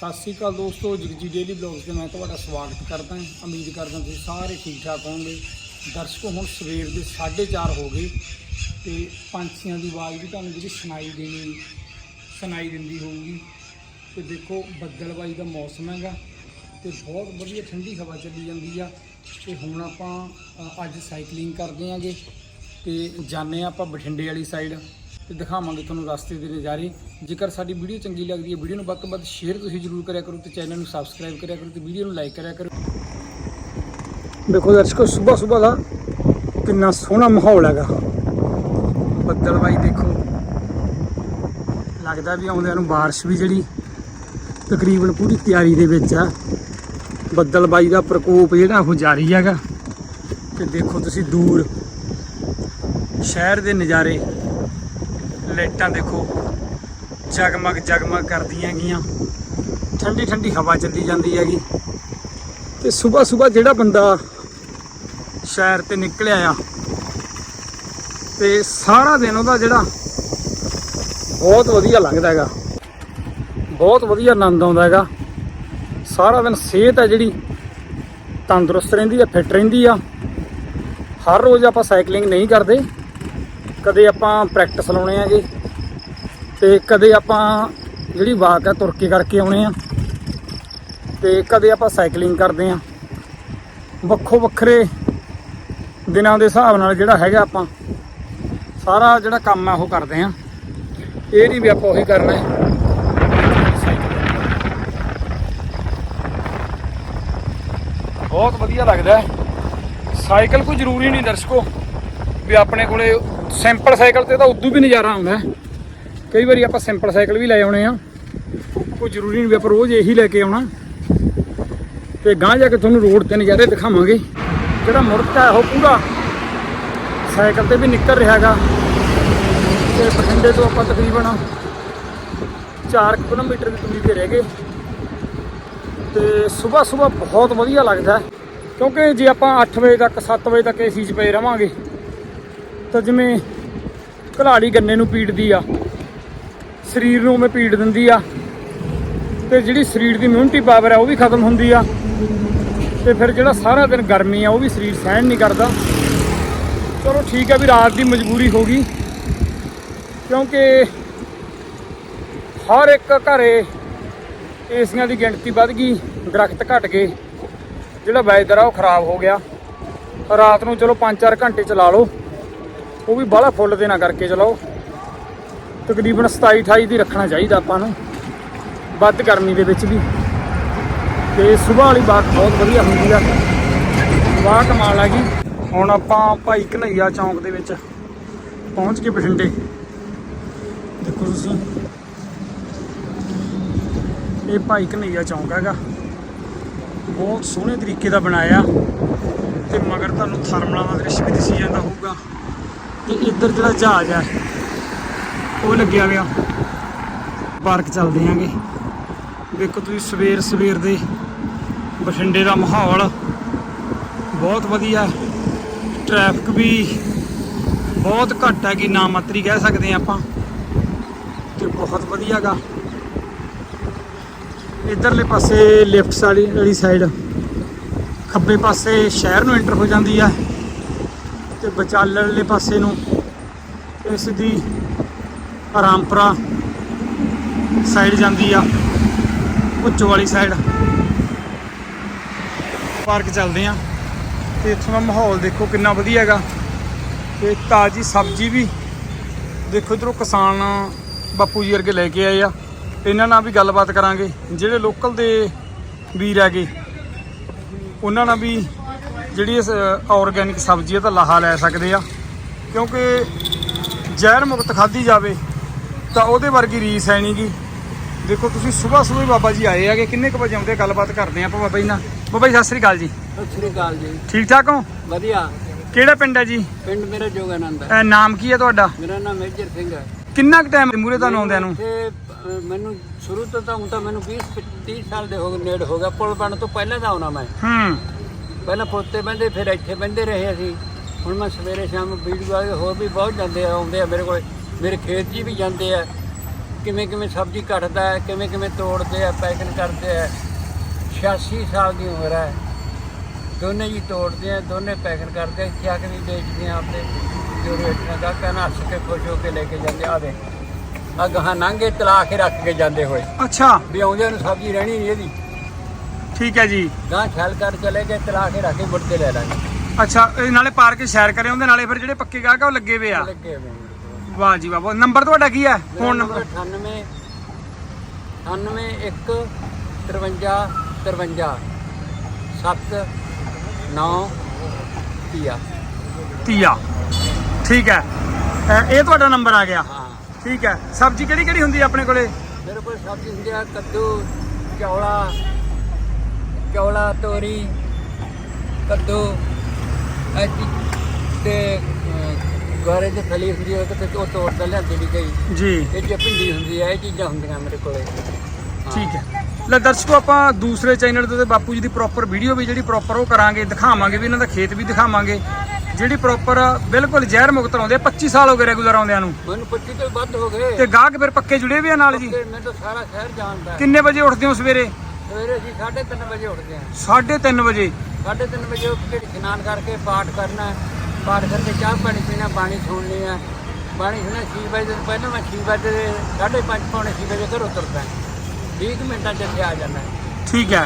ਸਤਿ ਸ਼੍ਰੀ ਅਕਾਲ ਦੋਸਤੋ ਜਗਜੀ daily blogs ਤੇ ਮੈਂ ਤੁਹਾਡਾ ਸਵਾਗਤ ਕਰਦਾ ਹਾਂ। ਉਮੀਦ ਕਰਦਾ ਤੁਸੀਂ ਸਾਰੇ ਠੀਕ ਠਾਕ ਹੋਵੋਗੇ। ਦਰਸ਼ਕੋ, ਹੁਣ ਸਵੇਰ ਦੇ 4:30 ਹੋ ਗਏ ਤੇ ਪੰਛੀਆਂ ਦੀ ਆਵਾਜ਼ ਵੀ ਤੁਹਾਨੂੰ ਜਿਹੜੀ ਸੁਣਾਈ ਦੇਣੀ, ਸੁਣਾਈ ਦਿੰਦੀ ਹੋਊਗੀ। ਤੇ ਦੇਖੋ ਬੱਦਲਬਾਈ ਦਾ ਮੌਸਮ ਹੈਗਾ ਤੇ ਬਹੁਤ ਵਧੀਆ ਠੰਡੀ ਹਵਾ ਚੱਲੀ ਜਾਂਦੀ ਆ। ਤੇ ਹੁਣ ਆਪਾਂ ਅੱਜ ਸਾਈਕਲਿੰਗ ਕਰਦੇ ਆਂਗੇ ਤੇ ਜਾਣੇ ਆਪਾਂ ਬਠਿੰਡੇ ਵਾਲੀ ਸਾਈਡ ਤੇ ਦਿਖਾਵਾਂਗੇ ਤੁਹਾਨੂੰ ਰਸਤੇ ਦੇ ਨਜ਼ਾਰੇ। ਜੇਕਰ ਸਾਡੀ ਵੀਡੀਓ ਚੰਗੀ ਲੱਗਦੀ ਹੈ, ਵੀਡੀਓ ਨੂੰ ਵੱਧ ਤੋਂ ਵੱਧ ਸ਼ੇਅਰ ਤੁਸੀਂ ਜਰੂਰ ਕਰਿਆ ਕਰੋ ਤੇ ਚੈਨਲ ਨੂੰ ਸਬਸਕ੍ਰਾਈਬ ਕਰਿਆ ਕਰੋ ਤੇ ਵੀਡੀਓ ਨੂੰ ਲਾਈਕ ਕਰਿਆ ਕਰੋ। ਦੇਖੋ ਦਰਸ਼ਕੋ, ਸਵੇਰ ਸਵੇਰ ਦਾ ਕਿੰਨਾ ਸੋਹਣਾ ਮਾਹੌਲ ਹੈਗਾ। ਬੱਦਲਬਾਈ ਦੇਖੋ, ਲੱਗਦਾ ਵੀ ਆਉਂਦਿਆਂ ਨੂੰ ਬਾਰਿਸ਼ ਵੀ ਜਿਹੜੀ ਤਕਰੀਬਨ ਪੂਰੀ ਤਿਆਰੀ ਦੇ ਵਿੱਚ ਆ। ਬੱਦਲ ਬਾਈ ਦਾ ਪ੍ਰਕੋਪ ਜਿਹੜਾ ਉਹ ਜਾਰੀ ਹੈਗਾ। ਤੇ ਦੇਖੋ ਤੁਸੀਂ ਦੂਰ ਸ਼ਹਿਰ ਦੇ ਨਜ਼ਾਰੇ। ਲਾਈਟਾਂ ਦੇਖੋ, ਜਗਮਗ ਜਗਮਗ ਕਰਦੀਆਂ ਗੀਆਂ ਠੰਡੀ ਠੰਡੀ ਹਵਾ ਚੱਲੀ ਜਾਂਦੀ ਹੈਗੀ। ਤੇ ਸਵੇਰ ਸਵੇਰ ਜਿਹੜਾ ਬੰਦਾ ਸ਼ਹਿਰ ਤੇ ਨਿਕਲਿਆ ਆ, ਤੇ ਸਾਰਾ ਦਿਨ ਉਹਦਾ ਜਿਹੜਾ ਬਹੁਤ ਵਧੀਆ ਲੱਗਦਾ ਹੈਗਾ। ਬਹੁਤ ਵਧੀਆ ਆਨੰਦ ਆਉਂਦਾ ਹੈਗਾ। ਸਾਰਾ ਦਿਨ ਸਿਹਤ ਹੈ ਜਿਹੜੀ, ਤੰਦਰੁਸਤ ਰਹਿੰਦੀ ਹੈ ਫਿੱਟ ਰਹਿੰਦੀ ਆ। ਹਰ ਰੋਜ਼ ਆਪਾਂ ਸਾਈਕਲਿੰਗ ਨਹੀਂ ਕਰਦੇ। ਕਦੇ ਆਪਾਂ ਪ੍ਰੈਕਟਿਸ ਲਾਉਣੇ ਆਗੇ ਤੇ ਕਦੇ ਆਪਾਂ ਜਿਹੜੀ ਵਾਕ ਆ ਤੁਰ ਕੇ ਕਰਕੇ ਆਉਣੇ ਆ, ਤੇ ਕਦੇ ਆਪਾਂ ਸਾਈਕਲਿੰਗ ਕਰਦੇ ਆ। ਵੱਖੋ ਵੱਖਰੇ ਦਿਨਾਂ ਦੇ ਹਿਸਾਬ ਨਾਲ ਜਿਹੜਾ ਹੈਗਾ ਆਪਾਂ, ਸਾਰਾ ਜਿਹੜਾ ਕੰਮ ਆ ਉਹ ਕਰਦੇ ਆ। ਇਹ ਨਹੀਂ ਵੀ ਆਪਾਂ ਉਹੀ ਕਰਨਾ ਹੈ। ਬਹੁਤ ਵਧੀਆ ਲੱਗਦਾ ਸਾਈਕਲ ਕੋਈ ਜ਼ਰੂਰੀ ਨਹੀਂ ਦਰਸ਼ਕੋ, ਵੀ ਆਪਣੇ ਕੋਲੇ ਸਿੰਪਲ ਸਾਈਕਲ ਤੇ ਤਾਂ ਉਦੋਂ ਵੀ ਨਜ਼ਾਰਾ ਆਉਂਦਾ ਕਈ ਵਾਰੀ ਆਪਾਂ ਸਿੰਪਲ ਸਾਈਕਲ ਵੀ ਲੈ ਆਉਣੇ ਆ। ਕੋਈ ਜ਼ਰੂਰੀ ਨਹੀਂ ਵੀ ਆਪਾਂ ਰੋਜ਼ ਇਹੀ ਲੈ ਕੇ ਆਉਣਾ। ਤੇ ਗਾਂ ਜਾ ਕੇ ਤੁਹਾਨੂੰ ਰੋਡ ਤੇ ਨਜ਼ਾਰੇ ਦਿਖਾਵਾਂਗੇ। ਜਿਹੜਾ ਮੁੜਕਾ ਹੈ ਉਹ ਪੂਰਾ ਸਾਈਕਲ ਤੇ ਵੀ ਨਿਕਲ ਰਿਹਾ ਹੈਗਾ। ਤੇ ਬਠਿੰਡੇ ਤੋਂ ਆਪਾਂ ਤਕਰੀਬਨ 4 ਕਿਲੋਮੀਟਰ ਦੀ ਦੂਰੀ ਤੇ ਰਹਿ ਗਏ। ਤੇ ਸਵੇਰ ਸਵੇਰ ਬਹੁਤ ਵਧੀਆ ਲੱਗਦਾ ਕਿਉਂਕਿ ਜੇ ਆਪਾਂ 8 ਵਜੇ ਤੱਕ 7 ਵਜੇ ਤੱਕ ਏਸੀ 'ਚ ਪਏ ਰਵਾਂਗੇ ਤਾਂ ਜਿਵੇਂ ਘਲਾੜੀ ਗੰਨੇ ਨੂੰ ਪੀੜਦੀ ਆ, ਸਰੀਰ ਨੂੰ ਉਵੇਂ ਪੀੜ ਦਿੰਦੀ ਆ, ਤੇ ਜਿਹੜੀ ਸਰੀਰ ਦੀ ਇਮਿਊਨਿਟੀ ਪਾਵਰ ਆ ਉਹ ਵੀ ਖਤਮ ਹੁੰਦੀ ਆ, ਤੇ ਫਿਰ ਜਿਹੜਾ ਸਾਰਾ ਦਿਨ ਗਰਮੀ ਆ ਉਹ ਵੀ ਸਰੀਰ ਸਹਿਣ ਨਹੀਂ ਕਰਦਾ। ਚਲੋ ਠੀਕ ਆ ਵੀ ਰਾਤ ਦੀ ਮਜਬੂਰੀ ਹੋ ਗਈ, ਕਿਉਂਕਿ ਹਰ ਇੱਕ ਘਰੇ ਏਸੀਆਂ ਦੀ ਗਿਣਤੀ ਵੱਧ ਗਈ, ਦਰਖਤ ਘਟ ਗਏ, ਜਿਹੜਾ ਵੈਦਰ ਆ ਉਹ ਖਰਾਬ ਹੋ ਗਿਆ। ਰਾਤ ਨੂੰ ਚਲੋ 5-4 ਘੰਟੇ ਚਲਾ ਲਓ। ਉਹ ਵੀ ਬਾਹਲਾ ਫੁੱਲ ਦੇ ਨਾ ਕਰਕੇ ਚਲਾਓ। ਤਕਰੀਬਨ 27-28 ਦੀ ਰੱਖਣਾ ਚਾਹੀਦਾ ਆਪਾਂ ਨੂੰ। ਵੱਧ ਗਰਮੀ ਦੇ ਵਿੱਚ ਵੀ। ਤੇ ਸਵੇਰ ਵਾਲੀ ਬਾਤ ਬਹੁਤ ਵਧੀਆ ਹੁੰਦੀ ਆ। ਵਾਹ ਕਮਾਲ ਆ ਗਈ ਹੁਣ ਆਪਾਂ ਭਾਈ ਕਨਈਆ ਚੌਂਕ ਦੇ ਵਿੱਚ ਪਹੁੰਚ ਕੇ ਬਠਿੰਡੇ। ਦੇਖੋ ਤੁਸੀਂ। ਇਹ ਭਾਈ ਕਨਈਆ ਚੌਂਕ ਹੈਗਾ। ਬਹੁਤ ਸੋਹਣੇ ਤਰੀਕੇ ਦਾ ਬਣਾਇਆ। ਤੇ ਮਗਰ ਤੁਹਾਨੂੰ ਥਰਮਲਾਂ ਦਾ ਦ੍ਰਿਸ਼ ਵੀ ਦਿਸੀ ਜਾਂਦਾ ਹੋਊਗਾ। ਤੇ ਇੱਧਰ ਜਿਹੜਾ ਜਹਾਜ਼ ਹੈ ਉਹ ਲੱਗਿਆ ਹੋਇਆ। ਪਾਰਕ ਚੱਲਦੇ ਆਂਗੇ। ਵੇਖੋ ਤੁਸੀਂ ਸਵੇਰ ਸਵੇਰ ਦੇ ਬਠਿੰਡੇ ਦਾ ਮਾਹੌਲ। ਬਹੁਤ ਵਧੀਆ। ਟ੍ਰੈਫਿਕ ਵੀ ਬਹੁਤ ਘੱਟ ਹੈ ਕਿ ਨਾ ਮਾਤਰੀ ਕਹਿ ਸਕਦੇ ਹਾਂ ਆਪਾਂ। ਤੇ ਬਹੁਤ ਵਧੀਆਗਾ ਇਧਰਲੇ ਪਾਸੇ ਲੈਫਟ ਵਾਲੀ ਵਾਲੀ ਸਾਈਡ ਖੱਬੇ ਪਾਸੇ ਸ਼ਹਿਰ ਨੂੰ ਐਂਟਰ ਹੋ ਜਾਂਦੀ ਹੈ ਤੇ ਵਿਚਾਲੇ ਵਾਲੇ ਪਾਸੇ ਨੂੰ ਇਸ ਦੀ ਆਰਾਮਪੁਰਾ ਸਾਈਡ ਜਾਂਦੀ ਆ, ਉੱਚੋ ਵਾਲੀ ਸਾਈਡ ਪਾਰਕ ਚੱਲਦੇ ਆ ਤੇ ਇੱਥੋਂ ਦਾ ਮਾਹੌਲ ਦੇਖੋ ਕਿੰਨਾ ਵਧੀਆ ਹੈਗਾ। ਤੇ ਤਾਜੀ ਸਬਜ਼ੀ ਵੀ ਦੇਖੋ ਇਧਰੋਂ ਕਿਸਾਨ ਬਾਪੂ ਜੀ ਵਰਗੇ ਲੈ ਕੇ ਆਏ ਆ। ਇਹਨਾਂ ਨਾਲ ਵੀ ਗੱਲਬਾਤ ਕਰਾਂਗੇ। ਜਿਹੜੇ ਲੋਕਲ ਦੇ ਵੀਰ ਹੈਗੇ, ਉਹਨਾਂ ਨਾਲ ਵੀ ਜਿਹੜੀ ਇਸ ਆਰਗੈਨਿਕ ਸਬਜ਼ੀ ਹੈ ਤਾਂ ਲਾਹਾ ਲੈ ਸਕਦੇ ਆ। ਕਿਉਂਕਿ ਜ਼ਹਿਰ ਮੁਕਤ ਖਾਧੀ ਜਾਵੇ ਤਾਂ ਉਹਦੇ ਵਰਗੀ ਰੀਸ ਹੈ ਨਹੀਂਗੀ ਦੇਖੋ ਤੁਸੀਂ ਸਵੇਰ ਸਵੇਰ ਬਾਬਾ ਜੀ ਆਏ ਹੈਗੇ ਕਿੰਨੇ ਕੁ ਵਜੇ ਆਉਂਦੇ? ਗੱਲਬਾਤ ਕਰਦੇ ਆ ਆਪਾਂ ਬਾਬਾ ਜੀ ਨਾਲ। ਬਾਬਾ ਜੀ ਸਤਿ ਸ੍ਰੀ ਅਕਾਲ ਜੀ। ਸਤਿ ਸ੍ਰੀ ਅਕਾਲ ਜੀ। ਠੀਕ ਠਾਕ ਹੋ? ਵਧੀਆ। ਕਿਹੜਾ ਪਿੰਡ ਹੈ ਜੀ? ਪਿੰਡ ਮੇਰਾ ਜੋਗਾਨੰਦ ਹੈ। ਨਾਮ ਕੀ ਹੈ ਤੁਹਾਡਾ? ਮੇਰਾ ਨਾਮ ਮੇਜਰ ਸਿੰਘ ਹੈ। ਕਿੰਨਾ ਕੁ ਟਾਈਮ ਮੂਰੇ ਤੁਹਾਨੂੰ ਆਉਂਦਿਆਂ ਨੂੰ? ਮੈਨੂੰ ਸ਼ੁਰੂ ਤੋਂ ਤਾਂ ਊਂ ਤਾਂ ਮੈਨੂੰ 20 30 ਸਾਲ ਦੇ ਹੋ ਗਏ ਨੇੜ ਹੋ ਗਿਆ। ਪੁਲ ਬਣ ਤੋਂ ਪਹਿਲਾਂ ਦਾ ਆਉਣਾ ਮੈਂ। ਹੂੰ। ਪਹਿਲਾਂ ਪੁੱਤੇ ਬੰਦੇ ਫਿਰ ਇੱਥੇ ਬੰਦੇ ਰਹੇ ਅਸੀਂ। ਹੁਣ ਮੈਂ ਸਵੇਰੇ ਸ਼ਾਮ ਵੀਡੀਓ ਆ ਹੋਰ ਵੀ ਬਹੁਤ ਜਾਂਦੇ ਆ ਆਉਂਦੇ ਆ ਮੇਰੇ ਕੋਲ। ਮੇਰੇ ਖੇਤ ਜੀ ਵੀ ਜਾਂਦੇ ਆ। ਕਿਵੇਂ ਕਿਵੇਂ ਸਬਜ਼ੀ ਕੱਟਦਾ ਹੈ ਕਿਵੇਂ ਕਿਵੇਂ ਤੋੜਦੇ ਆ ਪੈਕਿੰਗ ਕਰਦੇ ਆ। 86 ਸਾਲ ਦੀ ਉਮਰ ਹੈ। ਦੋਨੇ ਜੀ ਤੋੜਦੇ ਆ ਦੋਨੇ ਪੈਕਿੰਗ ਕਰਦੇ ਆ। ਇੱਥੇ ਆ ਕੇ ਵੀ ਵੇਚਦੇ ਆ ਆਪਦੇ। ਜੋ ਰੇਟਾਂ ਦਾ ਕਹਿੰਦਾ ਹੱਸ ਕੇ ਖੁਸ਼ ਹੋ ਕੇ ਲੈ ਕੇ ਜਾਂਦੇ ਆ। ਦੇ ਆ ਗਾਹਾਂ ਨਾਂਗੇ ਤਲਾ ਕੇ ਰੱਖ ਕੇ ਜਾਂਦੇ ਹੋਏ। ਅੱਛਾ। ਵੀ ਆਉਂਦਿਆਂ ਨੂੰ ਸਬਜ਼ੀ ਰਹਿਣੀ ਨਹੀਂ ਇਹਦੀ। ਠੀਕ ਹੈ ਜੀ। ਗਾਂ ਛਲ ਕਰ ਚਲੇ ਗਏ ਤਲਾ ਕੇ ਰੱਖ ਕੇ ਮੁੜ ਕੇ ਲੈ ਲਾਂਗੇ। ਅੱਛਾ ਇਹ ਨਾਲੇ ਪਾਰ ਕੇ ਸ਼ੇਅਰ ਕਰੇ ਉਹਦੇ ਨਾਲੇ ਫਿਰ ਜਿਹੜੇ ਪੱਕੇ ਗਾਹਕ ਆ ਉਹ ਲੱਗੇ ਵੇ ਆ? ਲੱਗੇ ਹੋਏ ਨੇ। ਵਾਹ ਜੀ ਵਾਹ ਨੰਬਰ ਤੁਹਾਡਾ ਕੀ ਹੈ? ਮੇਰਾ ਫੋਨ ਨੰਬਰ 98 98 1 53 53 7 9 ਤੀਆ। ਤੀਆ। ਠੀਕ ਹੈ। ਅ, ਇਹ ਤੁਹਾਡਾ ਨੰਬਰ ਆ ਗਿਆ। ਹਾਂ। ਠੀਕ ਹੈ। ਸਬਜ਼ੀ ਕਿਹੜੀ ਕਿਹੜੀ ਹੁੰਦੀ ਹੈ ਆਪਣੇ ਕੋਲੇ? ਮੇਰੇ ਕੋਲ ਸਬਜ਼ੀ ਹੁੰਦੀ ਆ ਕੱਦੂ ਚੌਲਾ ਚੌਲਾ ਤੋਰੀ ਕੱਦੂ ਐਤੀ ਤੇ ਗਾਰੇ ਦੀ ਫਲੀ ਹੁੰਦੀ ਹੈ ਤੇ ਉਹ ਤੋੜ ਕੇ ਲਿਆਂਦੀ ਵੀ ਗਈ। ਜੀ। ਇਹ ਜੇ ਭਿੰਡੀ ਹੁੰਦੀ ਹੈ ਇਹ ਚੀਜ਼ਾਂ ਹੁੰਦੀਆਂ ਮੇਰੇ ਕੋਲੇ। ਠੀਕ ਹੈ। ਲੈ ਦਰਸ਼ਕੋ ਆਪਾਂ ਦੂਸਰੇ ਚੈਨਲ ਤੇ ਬਾਪੂ ਜੀ ਦੀ ਪ੍ਰੋਪਰ ਵੀਡੀਓ ਵੀ ਜਿਹੜੀ ਪ੍ਰੋਪਰ ਉਹ ਕਰਾਂਗੇ ਦਿਖਾਵਾਂਗੇ ਵੀ ਇਹਨਾਂ ਦਾ ਖੇਤ ਵੀ ਦਿਖਾਵਾਂਗੇ। ਜਿਹੜੀ ਪ੍ਰੋਪਰ ਬਿਲਕੁਲ ਜ਼ਹਿਰ ਮੁਕਤ ਆਉਂਦੇ ਆ 25 ਸਾਲ ਹੋ ਗਏ ਰੈਗੂਲਰ ਆਉਂਦਿਆਂ ਨੂੰ। ਮੈਨੂੰ 25 ਤੋਂ ਵੱਧ ਹੋ ਗਏ। ਤੇ ਗਾਹਕ ਫਿਰ ਪੱਕੇ ਜੁੜੇ ਵੀ ਆ ਨਾਲ ਜੀ? ਤੇ ਮੈਂ ਤਾਂ ਸਾਰਾ ਸ਼ਹਿਰ ਜਾਣਦਾ। ਕਿੰਨੇ ਵਜੇ ਉੱਠਦੇ ਹੋ ਸਵੇਰੇ? ਸਵੇਰੇ ਅਸੀਂ 3:30 ਵਜੇ ਉੱਠਦੇ ਹਾਂ। 3:30 ਵਜੇ? 3:30 ਵਜੇ ਉੱਠ ਕੇ ਇਸ਼ਨਾਨ ਕਰਕੇ ਪਾਠ ਕਰਨਾ ਹੈ। ਪਾਠ ਕਰਕੇ ਚਾਹ ਪਾਣੀ ਪੀਣਾ ਬਾਣੀ ਸੁਣਨੀ ਹੈ। ਬਾਣੀ ਸੁਣਨਾ 6 ਵਜੇ ਤੋਂ ਪਹਿਲਾਂ ਮੈਂ 6 ਵਜੇ ਦੇ 5:30 ਪੌਣੇ 6 ਵਜੇ ਘਰੋਂ ਤੁਰਦਾ 20 ਮਿੰਟਾਂ ਚ ਇੱਥੇ ਆ ਜਾਂਦਾ ਠੀਕ ਹੈ।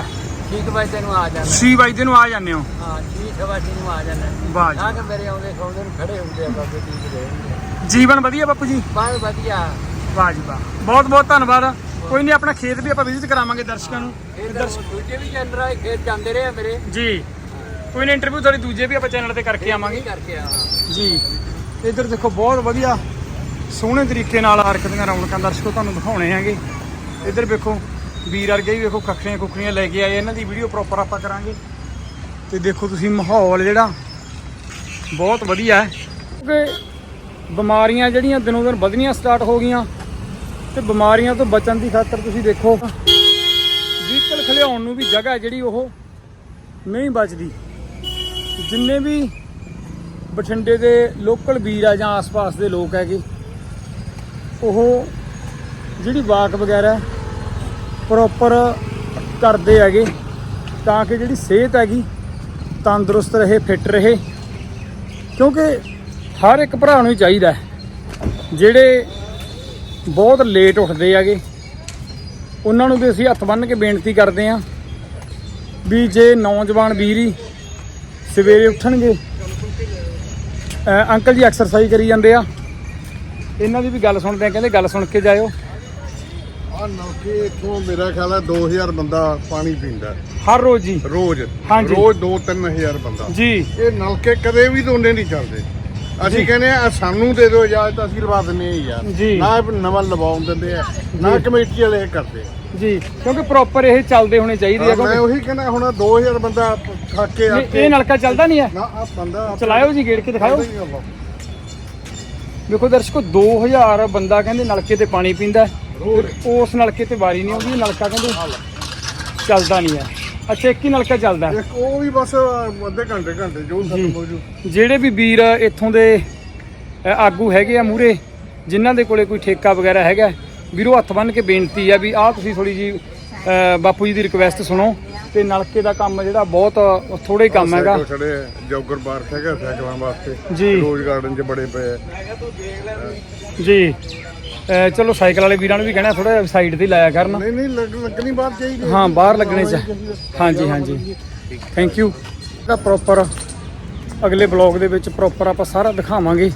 6 ਵਜੇ ਨੂੰ ਆ ਜਾਂਦਾ 6 ਵਜੇ ਨੂੰ ਆ ਜਾਂਦੇ ਹੋ? ਹਾਂ 6 ਸਵਾ ਛੇ ਨੂੰ ਆ ਜਾਂਦਾ ਵਾਹ ਜੀ। ਆ ਕੇ ਮੇਰੇ ਆਉਂਦੇ ਸੌਂਦੇ ਨੂੰ ਖੜੇ ਹੁੰਦੇ ਆ ਬਾਬੇ ਜੀ ਦੇ ਜੀਵਨ ਵਧੀਆ ਬਾਪੂ ਜੀ? ਬਹੁਤ ਵਧੀਆ। ਵਾਹ ਜੀ ਵਾਹ ਬਹੁਤ ਬਹੁਤ ਧੰਨਵਾਦ। ਕੋਈ ਨਹੀਂ ਆਪਣਾ ਖੇਤ ਵੀ ਆਪਾਂ ਵਿਜ਼ਿਟ ਕਰਾਵਾਂਗੇ ਦਰਸ਼ਕਾਂ ਨੂੰ। ਇਹ ਦੂਜੇ ਵੀ ਚੱਲ ਰਿਹਾ ਖੇਤ ਜਾਂਦੇ ਰਹੇ ਆ ਮੇਰੇ। ਜੀ। ਕੋਈ ਨਹੀਂ ਇੰਟਰਵਿਊ ਤੁਹਾਡੀ ਦੂਜੇ ਵੀ ਆਪਾਂ ਚੈਨਲ ਤੇ ਕਰਕੇ ਆਵਾਂਗੇ। ਕਰਕੇ ਆ। ਜੀ। ਇੱਧਰ ਦੇਖੋ ਬਹੁਤ ਵਧੀਆ ਸੋਹਣੇ ਤਰੀਕੇ ਨਾਲ ਹਰਕਤ ਦੀਆਂ ਰੌਣਕਾਂ ਦਰਸ਼ਕੋ ਤੁਹਾਨੂੰ ਦਿਖਾਉਣੇ ਹੈਗੇ। ਇੱਧਰ ਵੇਖੋ ਵੀਰ ਵਰਗੇ ਵੀ ਵੇਖੋ ਖੱਖੜੀਆਂ ਕੁੱਖੜੀਆਂ ਲੈ ਕੇ ਆਏ। ਇਹਨਾਂ ਦੀ ਵੀਡੀਓ ਪ੍ਰੋਪਰ ਆਪਾਂ ਕਰਾਂਗੇ। ਤੇ ਦੇਖੋ ਤੁਸੀਂ ਮਾਹੌਲ ਜਿਹੜਾ ਬਹੁਤ ਵਧੀਆ ਹੈ। ਕਿਉਂਕਿ ਬਿਮਾਰੀਆਂ ਜਿਹੜੀਆਂ ਦਿਨੋਂ ਦਿਨ ਵਧਣੀਆਂ ਸਟਾਰਟ ਹੋ ਗਈਆਂ। ਤੇ ਬਿਮਾਰੀਆਂ ਤੋਂ ਬਚਣ ਦੀ ਖਾਤਰ ਤੁਸੀਂ ਦੇਖੋ। ਵਹੀਕਲ ਖਲਿਆਉਣ ਨੂੰ ਵੀ ਜਗ੍ਹਾ ਜਿਹੜੀ ਉਹ ਨਹੀਂ ਬਚਦੀ। ਜਿੰਨੇ ਵੀ ਬਠਿੰਡੇ ਦੇ ਲੋਕਲ ਵੀਰ ਆ ਜਾਂ ਆਸ-ਪਾਸ ਦੇ ਲੋਕ ਹੈਗੇ, ਉਹ ਜਿਹੜੀ ਵਾਕ ਵਗੈਰਾ ਪ੍ਰੋਪਰ ਕਰਦੇ ਹੈਗੇ, ਤਾਂ ਕਿ ਜਿਹੜੀ ਸਿਹਤ ਹੈਗੀ, ਤੰਦਰੁਸਤ ਰਹੇ ਫਿੱਟ ਰਹੇ। ਕਿਉਂਕਿ ਹਰ ਇੱਕ ਭਰਾ ਨੂੰ ਹੀ ਚਾਹੀਦਾ ਜਿਹੜੇ ਬਹੁਤ ਲੇਟ ਉੱਠਦੇ ਹੈਗੇ। ਉਹਨਾਂ ਨੂੰ ਵੀ ਅਸੀਂ ਹੱਥ ਬੰਨ੍ਹ ਕੇ ਬੇਨਤੀ ਕਰਦੇ ਹਾਂ ਵੀ ਜੇ ਨੌਜਵਾਨ ਵੀਰ ਹੀ ਸਵੇਰੇ ਉੱਠਣਗੇ ਅੰਕਲ ਜੀ ਐਕਸਰਸਾਈਜ਼ ਕਰੀ ਜਾਂਦੇ ਆ। ਇਹਨਾਂ ਦੀ ਵੀ ਗੱਲ ਸੁਣਦੇ ਆ ਕਹਿੰਦੇ ਗੱਲ ਸੁਣ ਕੇ ਜਾਇਓ। ਆ ਨਲਕੇ ਇਥੋਂ ਮੇਰਾ ਖਿਆਲ ਹੈ 2000 ਬੰਦਾ ਪਾਣੀ ਪੀਂਦਾ। ਹਰ ਰੋਜ਼ ਜੀ। ਰੋਜ਼। ਹਾਂਜੀ। ਰੋਜ਼ 2-3000 ਬੰਦਾ। ਜੀ। ਇਹ ਨਲਕੇ ਕਦੇ ਵੀ ਦੋਨੇ ਨਹੀਂ ਚੱਲਦੇ। ਅਸੀਂ ਕਹਿੰਦੇ ਆ ਸਾਨੂੰ ਦੇ ਦਿਓ ਇਜਾਜ਼ਤ ਅਸੀਂ ਲਵਾ ਦਿੰਦੇ ਆ ਯਾਰ। ਨਾ ਨਵਾਂ ਲਵਾਉਣ ਦਿੰਦੇ ਆ ਨਾ ਕਮੇਟੀ ਵਾਲੇ ਇਹ ਕਰਦੇ ਆ। ਜੀ ਕਿਉਂਕਿ ਪ੍ਰੋਪਰ ਇਹ ਚੱਲਦੇ ਹੋਣੇ ਚਾਹੀਦੇ ਆ ਮੈਂ ਉਹੀ ਕਹਿੰਦਾ ਹੁਣ 2000 ਬੰਦਾ ਥੱਕ ਕੇ ਆ ਇਹ ਨਲਕਾ ਚੱਲਦਾ ਨਹੀਂ ਹੈ। ਨਾ ਆ ਬੰਦਾ ਚਲਾਇਓ ਜੀ ਗੇੜ ਕੇ ਦਿਖਾਓ। ਵੇਖੋ ਦਰਸ਼ਕੋ 2000 ਬੰਦਾ ਕਹਿੰਦੇ ਨਲਕੇ ਤੇ ਪਾਣੀ ਪੀਂਦਾ ਉਸ ਨਲਕੇ ਤੇ ਵਾਰੀ ਨਹੀਂ ਆਉਂਦੀ ਨਲਕਾ ਕਹਿੰਦੇ ਚੱਲਦਾ ਨਹੀਂ ਹੈ। ਅੱਛਾ ਇੱਕ ਹੀ ਨਲਕਾ ਚੱਲਦਾ ਹੈ। ਇੱਕ ਉਹ ਵੀ ਬਸ ਅੱਧੇ ਘੰਟੇ ਘੰਟੇ ਜੋ ਖਤਮ ਹੋ ਜੂ ਜਿਹੜੇ ਵੀ ਵੀਰ ਇੱਥੋਂ ਦੇ ਅ, ਆਗੂ ਹੈਗੇ ਆ ਮੂਰੇ ਜਿਨ੍ਹਾਂ ਦੇ ਕੋਲੇ ਕੋਈ ਠੇਕਾ ਵਗੈਰਾ ਹੈਗਾ ਵੀਰੋ ਹੱਥ ਬੰਨ ਕੇ ਬੇਨਤੀ ਆ ਵੀ ਆਹ ਤੁਸੀਂ ਥੋੜੀ ਜੀ ਅ, ਬਾਪੂ ਜੀ ਦੀ ਰਿਕਵੈਸਟ ਸੁਣੋ ਤੇ ਨਲਕੇ ਦਾ ਕੰਮ ਜਿਹੜਾ ਬਹੁਤ ਥੋੜਾ ਕੰਮ ਹੈਗਾ ਸਾਈਕਲ ਖੜੇ ਆ, ਜੋਗਰ ਪਾਰਕ ਹੈਗਾ ਸਾਈਕਲਾਂ ਵਾਸਤੇ ਜੀ। ਰੋਜ਼ ਗਾਰਡਨ 'ਚ ਬੜੇ ਪਏ ਆ ਜੀ ਚਲੋ ਸਾਈਕਲ ਵਾਲੇ ਵੀਰਾਂ ਨੂੰ ਵੀ ਕਹਿਣਾ ਥੋੜਾ ਸਾਈਡ ਤੇ ਲਾਇਆ ਕਰਨ। ਨਹੀਂ ਨਹੀਂ ਲੱਗ- ਲੱਗਣੀ ਬਾਹਰ ਚਾਹੀਦੀ ਹਾਂ। ਬਾਹਰ ਲੱਗਣੇ ਚ ਹਾਂਜੀ ਹਾਂਜੀ। ਥੈਂਕ ਯੂ ਦਾ ਪ੍ਰੋਪਰ ਅਗਲੇ ਬਲੌਗ ਦੇ ਵਿੱਚ ਪ੍ਰੋਪਰ ਆਪਾਂ ਸਾਰਾ ਦਿਖਾਵਾਂਗੇ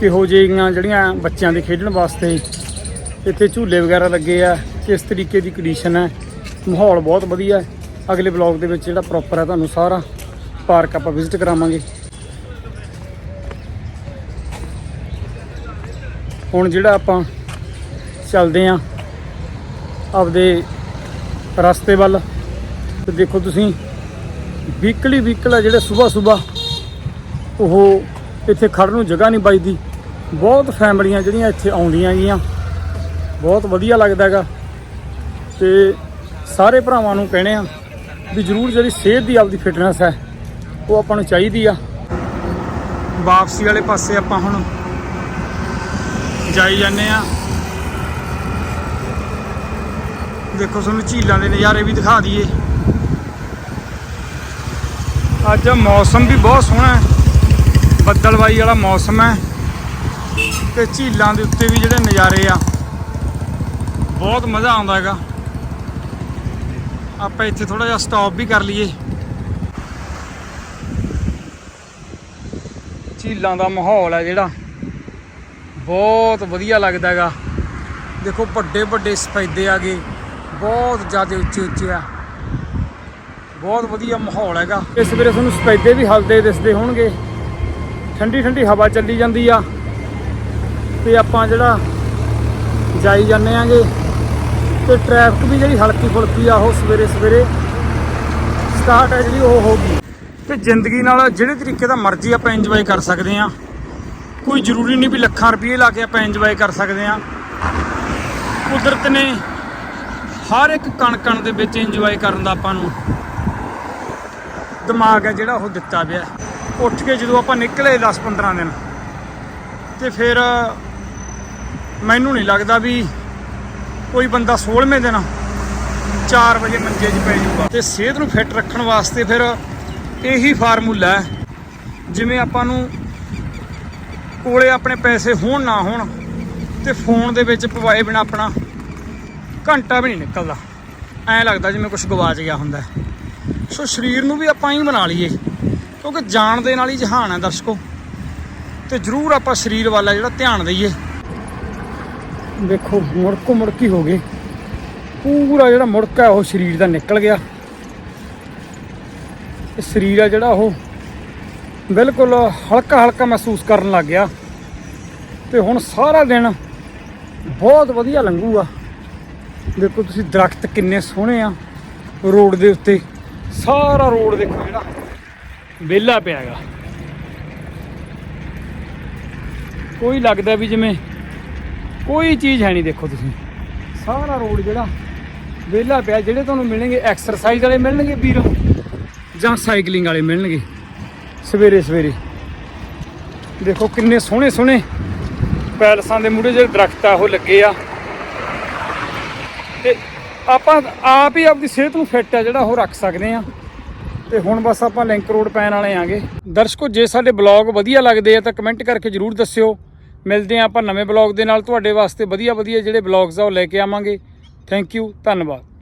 ਕਿਹੋ ਜਿਹੀਆਂ ਜਿਹੜੀਆਂ ਬੱਚਿਆਂ ਦੇ ਖੇਡਣ ਵਾਸਤੇ ਇੱਥੇ ਝੂਲੇ ਵਗੈਰਾ ਲੱਗੇ ਆ ਕਿਸ ਤਰੀਕੇ ਦੀ ਕੰਡੀਸ਼ਨ ਹੈ ਮਾਹੌਲ ਬਹੁਤ ਵਧੀਆ ਹੈ। ਅਗਲੇ ਬਲੌਗ ਦੇ ਵਿੱਚ ਜਿਹੜਾ ਪ੍ਰੋਪਰ ਹੈ ਤੁਹਾਨੂੰ ਸਾਰਾ ਪਾਰਕ ਆਪਾਂ ਵਿਜ਼ਿਟ ਕਰਾਵਾਂਗੇ। ਹੁਣ ਜਿਹੜਾ ਆਪਾਂ ਚੱਲਦੇ ਆਂ ਆਪਦੇ ਰਸਤੇ ਵੱਲ, ਤੇ ਦੇਖੋ ਤੁਸੀਂ, ਵੀਕਲੀ ਵੀਕਲ ਆ ਜਿਹੜੇ ਸਵੇਰ ਸਵੇਰ, ਉਹ ਇੱਥੇ ਖੜਨ ਨੂੰ ਜਗ੍ਹਾ ਨਹੀਂ ਬਚਦੀ। ਬਹੁਤ ਫੈਮਲੀਆਂ ਜਿਹੜੀਆਂ ਇੱਥੇ ਆਉਂਦੀਆਂ ਗੀਆਂ ਬਹੁਤ ਵਧੀਆ ਲੱਗਦਾ ਹੈਗਾ। ਤੇ ਸਾਰੇ ਭਰਾਵਾਂ ਨੂੰ ਕਹਿਣੇ ਆ ਵੀ ਜਰੂਰ ਜਿਹੜੀ ਸਿਹਤ ਦੀ ਆਪਦੀ ਫਿਟਨੈਸ ਹੈ, ਉਹ ਆਪਾਂ ਨੂੰ ਚਾਹੀਦੀ ਆ। ਵਾਪਸੀ ਵਾਲੇ ਪਾਸੇ ਆਪਾਂ ਹੁਣ ਜਾਈ ਜਾਂਦੇ ਆ। ਦੇਖੋ ਤੁਹਾਨੂੰ ਝੀਲਾਂ ਦੇ ਨਜ਼ਾਰੇ ਵੀ ਦਿਖਾ ਦਈਏ। ਅੱਜ ਮੌਸਮ ਵੀ ਬਹੁਤ ਸੋਹਣਾ ਹੈ। ਬੱਦਲਵਾਈ ਵਾਲਾ ਮੌਸਮ ਹੈ। ਤੇ ਝੀਲਾਂ ਦੇ ਉੱਤੇ ਵੀ ਜਿਹੜੇ ਨਜ਼ਾਰੇ ਆ, ਬਹੁਤ ਮਜ਼ਾ ਆਉਂਦਾ ਹੈਗਾ। ਆਪਾਂ ਇੱਥੇ ਥੋੜਾ ਜਿਹਾ ਸਟਾਪ ਵੀ ਕਰ ਲਈਏ। ਝੀਲਾਂ ਦਾ ਮਾਹੌਲ ਹੈ ਜਿਹੜਾ। ਬਹੁਤ ਵਧੀਆ ਲੱਗਦਾ ਹੈਗਾ। ਦੇਖੋ ਵੱਡੇ ਵੱਡੇ ਸਫੈਦੇ ਗਏ ਬਹੁਤ ਜ਼ਿਆਦਾ ਉੱਚੇ ਉੱਚੇ ਆ। ਬਹੁਤ ਵਧੀਆ ਮਾਹੌਲ ਹੈਗਾ। ਇਸ ਵੇਲੇ ਤੁਹਾਨੂੰ ਸਫੈਦੇ ਵੀ ਹਲਦੇ ਦਿਸਦੇ ਹੋਣਗੇ। ਠੰਡੀ ਠੰਡੀ ਹਵਾ ਚੱਲੀ ਜਾਂਦੀ ਆ। ਤੇ ਆਪਾਂ ਜਿਹੜਾ ਜਾਈ ਜਾਂਦੇ ਆਂਗੇ ਤੇ ਟ੍ਰੈਫਿਕ ਵੀ ਜਿਹੜੀ ਹਲਕੀ ਫੁਲਕੀ ਆ, ਉਹ ਸਵੇਰੇ ਸਵੇਰੇ ਸਟਾਰਟ ਹੈ ਜਿਹੜੀ, ਉਹ ਹੋਗੀ ਤੇ ਜ਼ਿੰਦਗੀ ਨਾਲ ਜਿਹੜੇ ਤਰੀਕੇ ਦਾ ਮਰਜ਼ੀ ਆਪਾਂ ਇੰਜੋਏ ਕਰ ਸਕਦੇ ਆ ਕੋਈ ਜ਼ਰੂਰੀ ਨਹੀਂ ਵੀ ਲੱਖਾਂ ਰੁਪਏ ਲਾ ਕੇ ਆਪਾਂ ਇੰਜੋਏ ਕਰ ਸਕਦੇ ਆ ਕੁਦਰਤ ਨੇ ਹਰ ਇੱਕ ਕਣ ਕਣ ਦੇ ਵਿੱਚ ਇੰਜੋਏ ਕਰਨ ਦਾ ਆਪਾਂ ਨੂੰ ਦਿਮਾਗ ਹੈ ਜਿਹੜਾ ਉਹ ਦਿੱਤਾ ਪਿਆ। ਉੱਠ ਕੇ ਜਦੋਂ ਆਪਾਂ ਨਿਕਲੇ 10-15 ਦਿਨ, ਤੇ ਫਿਰ ਮੈਨੂੰ ਨਹੀਂ ਲੱਗਦਾ ਵੀ ਕੋਈ ਬੰਦਾ 16ਵੇਂ ਦਿਨ 4 ਵਜੇ ਮੰਜੇ 'ਚ ਪੈ ਜਾਊਗਾ। ਤੇ ਸਿਹਤ ਨੂੰ ਫਿੱਟ ਰੱਖਣ ਵਾਸਤੇ ਫਿਰ ਇਹੀ ਫਾਰਮੂਲਾ ਹੈ, ਜਿਵੇਂ ਆਪਾਂ ਨੂੰ ਕੋਲੇ ਆਪਣੇ ਪੈਸੇ ਹੋਣ ਨਾ ਹੋਣ ਤੇ ਫੋਨ ਦੇ ਵਿੱਚ ਪਵਾਏ ਬਿਨਾ ਆਪਣਾ ਘੰਟਾ ਵੀ ਨਹੀਂ ਨਿਕਲਦਾ। ਐਂ ਲੱਗਦਾ ਜਿਵੇਂ ਕੁਝ ਗਵਾਚ ਗਿਆ ਹੁੰਦਾ। ਸੋ ਸਰੀਰ ਨੂੰ ਵੀ ਆਪਾਂ ਹੀ ਬਣਾ ਲਈਏ, ਕਿਉਂਕਿ ਜਾਣ ਦੇ ਨਾਲ ਹੀ ਜਹਾਨ ਹੈ ਦਰਸ਼ਕੋ। ਤੇ ਜਰੂਰ ਆਪਾਂ ਸਰੀਰ ਵੱਲ ਜਿਹੜਾ ਧਿਆਨ ਦਈਏ। ਦੇਖੋ, ਮੁੜਕੋ ਮੁੜਕੀ ਹੋ ਗਏ। ਪੂਰਾ ਜਿਹੜਾ ਮੁੜਕਾ ਹੈ ਉਹ ਸਰੀਰ ਦਾ ਨਿਕਲ ਗਿਆ। ਇਹ ਸਰੀਰ ਆ ਜਿਹੜਾ ਉਹ ਬਿਲਕੁਲ ਹਲਕਾ ਹਲਕਾ ਮਹਿਸੂਸ ਕਰਨ ਲੱਗ ਗਿਆ। ਤੇ ਹੁਣ ਸਾਰਾ ਦਿਨ ਬਹੁਤ ਵਧੀਆ ਲੰਘੂਗਾ ਦੇਖੋ ਤੁਸੀਂ ਦਰਖਤ ਕਿੰਨੇ ਸੋਹਣੇ ਆ ਰੋਡ ਦੇ ਉੱਤੇ। ਸਾਰਾ ਰੋਡ ਦੇਖੋ ਜਿਹੜਾ ਵਿਹਲਾ ਪਿਆ ਹੈਗਾ। ਕੋਈ ਲੱਗਦਾ ਵੀ ਜਿਵੇਂ ਕੋਈ ਚੀਜ਼ ਹੈ ਨਹੀਂ ਦੇਖੋ ਤੁਸੀਂ। ਸਾਰਾ ਰੋਡ ਜਿਹੜਾ ਵਿਹਲਾ ਪਿਆ। ਜਿਹੜੇ ਤੁਹਾਨੂੰ ਮਿਲਣਗੇ ਐਕਸਰਸਾਈਜ਼ ਵਾਲੇ ਮਿਲਣਗੇ ਵੀਰ ਜਾਂ ਸਾਈਕਲਿੰਗ ਵਾਲੇ ਮਿਲਣਗੇ। ਸਵੇਰੇ ਸਵੇਰੇ। ਦੇਖੋ ਕਿੰਨੇ ਸੋਹਣੇ ਸੋਹਣੇ ਪੈਲਸਾਂ ਦੇ ਮੂਹਰੇ ਜਿਹੜੇ ਦਰਖਤ ਆ, ਉਹ ਲੱਗੇ ਆ। ਤੇ ਆਪਾਂ ਆਪ ਹੀ ਆਪਦੀ ਸਿਹਤ ਨੂੰ ਫਿੱਟ ਆ, ਜਿਹੜਾ ਉਹ ਰੱਖ ਸਕਦੇ ਆ। ਤੇ ਹੁਣ ਬਸ ਆਪਾਂ ਲਿੰਕ ਰੋਡ ਪੈਣ ਵਾਲੇ ਆਂਗੇ। ਦਰਸ਼ਕੋ, ਜੇ ਸਾਡੇ ਬਲੌਗ ਵਧੀਆ ਲੱਗਦੇ ਆ, ਤਾਂ ਕਮੈਂਟ ਕਰਕੇ ਜਰੂਰ ਦੱਸਿਓ। ਮਿਲਦੇ ਆ ਆਪਾਂ ਨਵੇਂ ਬਲੌਗ ਦੇ ਨਾਲ। ਤੁਹਾਡੇ ਵਾਸਤੇ ਵਧੀਆ ਵਧੀਆ ਜਿਹੜੇ ਬਲੌਗਸ ਆ, ਉਹ ਲੈ ਕੇ ਆਵਾਂਗੇ। ਥੈਂਕ ਯੂ ਧੰਨਵਾਦ।